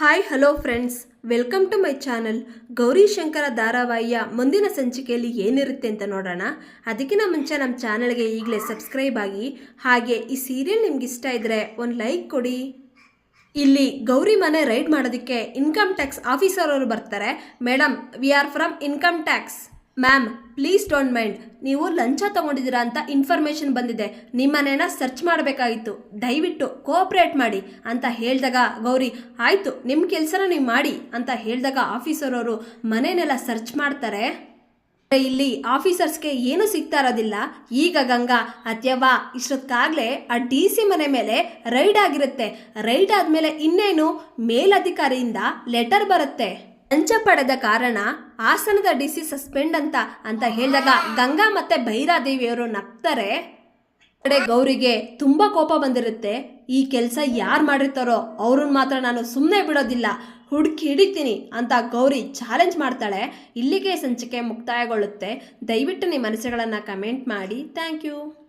Hi, hello friends. Welcome to my channel. Gauri Shankara ಧಾರಾವಾಹಿಯ ಮುಂದಿನ ಸಂಚಿಕೆಯಲ್ಲಿ ಏನಿರುತ್ತೆ ಅಂತ ನೋಡೋಣ. ಅದಕ್ಕಿಂತ ಮುಂಚೆ ನಮ್ಮ ಚಾನಲ್ಗೆ ಈಗಲೇ ಸಬ್ಸ್ಕ್ರೈಬ್ ಆಗಿ, ಹಾಗೆ ಈ ಸೀರಿಯಲ್ ನಿಮ್ಗೆ ಇಷ್ಟ ಇದ್ದರೆ ಒಂದು ಲೈಕ್ ಕೊಡಿ. ಇಲ್ಲಿ ಗೌರಿ ಮನೆ ರೈಡ್ ಮಾಡೋದಕ್ಕೆ ಇನ್ಕಮ್ ಟ್ಯಾಕ್ಸ್ ಆಫೀಸರ್ ಅವರು ಬರ್ತಾರೆ. Madam, we are from income tax. Ma'am please don't mind ನೀವು ಲಂಚ ತಗೊಂಡಿದ್ದೀರಾ ಅಂತ ಇನ್ಫಾರ್ಮೇಷನ್ ಬಂದಿದೆ. ನಿಮ್ಮನೇನ ಸರ್ಚ್ ಮಾಡಬೇಕಾಗಿತ್ತು. ದಯವಿಟ್ಟು ಕೋಆಪ್ರೇಟ್ ಮಾಡಿ ಅಂತ ಹೇಳಿದಾಗ, ಗೌರಿ, ಆಯಿತು ನಿಮ್ಮ ಕೆಲಸನ ನೀವು ಮಾಡಿ ಅಂತ ಹೇಳಿದಾಗ ಆಫೀಸರ್ ಅವರು ಮನೆನೆಲ್ಲ ಸರ್ಚ್ ಮಾಡ್ತಾರೆ. ಇಲ್ಲಿ ಆಫೀಸರ್ಸ್ಗೆ ಏನು ಸಿಗ್ತಾ ಇರೋದಿಲ್ಲ. ಈಗ ಗಂಗಾ ಅತ್ಯವಾ ಇಷ್ಟೊತ್ತಾಗಲೇ ಆ ಡಿ ಸಿ ಮನೆ ಮೇಲೆ ರೈಡ್ ಆಗಿರುತ್ತೆ. ರೈಡ್ ಆದಮೇಲೆ ಇನ್ನೇನು ಮೇಲಧಿಕಾರಿಯಿಂದ ಲೆಟರ್ ಬರುತ್ತೆ. ಲಂಚ ಪಡೆದ ಕಾರಣ ಹಾಸನದ ಡಿ ಸಿ ಸಸ್ಪೆಂಡ್ ಅಂತ ಅಂತ ಹೇಳಿದಾಗ ಗಂಗಾ ಮತ್ತೆ ಭೈರಾದೇವಿಯವರು ನಗ್ತಾರೆ. ಕಡೆ ಗೌರಿಗೆ ತುಂಬ ಕೋಪ ಬಂದಿರುತ್ತೆ. ಈ ಕೆಲಸ ಯಾರು ಮಾಡಿರ್ತಾರೋ ಅವ್ರನ್ನ ಮಾತ್ರ ನಾನು ಸುಮ್ಮನೆ ಬಿಡೋದಿಲ್ಲ. ಹುಡುಕಿ ಹಿಡಿತೀನಿ ಅಂತ ಗೌರಿ ಚಾಲೆಂಜ್ ಮಾಡ್ತಾಳೆ. ಇಲ್ಲಿಗೆ ಸಂಚಿಕೆ ಮುಕ್ತಾಯಗೊಳ್ಳುತ್ತೆ. ದಯವಿಟ್ಟು ನಿಮ್ಮ ಮನಸ್ಸುಗಳನ್ನು ಕಮೆಂಟ್ ಮಾಡಿ. Thank you